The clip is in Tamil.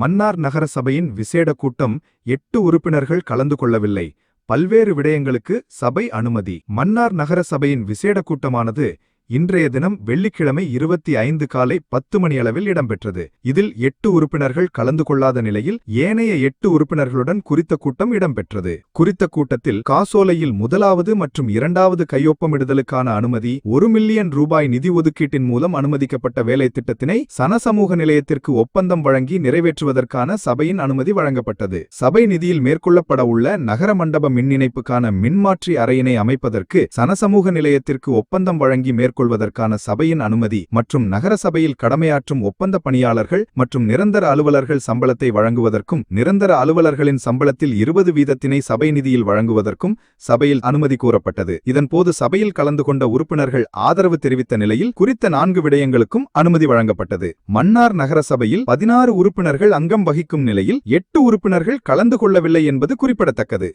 மன்னார் நகர சபையின் விசேட கூட்டம் எட்டு உறுப்பினர்கள் கலந்து கொள்ளவில்லை. பல்வேறு விடயங்களுக்கு சபை அனுமதி. மன்னார் நகர சபையின் விசேட கூட்டமானது இன்றைய தினம் வெள்ளிக்கிழமை இருபத்தி ஐந்து காலை பத்து மணியளவில் இடம்பெற்றது. இதில் எட்டு உறுப்பினர்கள் கலந்து கொள்ளாத நிலையில் ஏனைய எட்டு உறுப்பினர்களுடன் குறித்த கூட்டம் இடம்பெற்றது. குறித்த கூட்டத்தில் காசோலையில் முதலாவது மற்றும் இரண்டாவது கையொப்பமிடுதலுக்கான அனுமதி ஒரு மில்லியன் ரூபாய் நிதி ஒதுக்கீட்டின் மூலம் அனுமதிக்கப்பட்ட வேலை திட்டத்தினை சனசமூக நிலையத்திற்கு ஒப்பந்தம் வழங்கி நிறைவேற்றுவதற்கான சபையின் அனுமதி வழங்கப்பட்டது. சபை நிதியில் மேற்கொள்ளப்பட உள்ள நகர மண்டப மின் இணைப்புக்கான மின்மாற்றி அறையினை அமைப்பதற்கு சனசமூக நிலையத்திற்கு ஒப்பந்தம் வழங்கி மேற்கொள்வதற்கான சபையின் அனுமதி மற்றும் நகர சபையில் கடமையாற்றும் ஒப்பந்த பணியாளர்கள் மற்றும் நிரந்தர அலுவலர்கள் சம்பளத்தை வழங்குவதற்கும் நிரந்தர அலுவலர்களின் சம்பளத்தில் இருபது வீதத்தினை சபை நிதியில் வழங்குவதற்கும் சபையில் அனுமதி கூறப்பட்டது இதன்போது சபையில் கலந்து கொண்ட உறுப்பினர்கள் ஆதரவு தெரிவித்த நிலையில் குறித்த நான்கு விடயங்களுக்கும் அனுமதி வழங்கப்பட்டது. மன்னார் நகர சபையில் பதினாறு உறுப்பினர்கள் அங்கம் வகிக்கும் நிலையில் எட்டு உறுப்பினர்கள் கலந்து கொள்ளவில்லை என்பது குறிப்பிடத்தக்கது.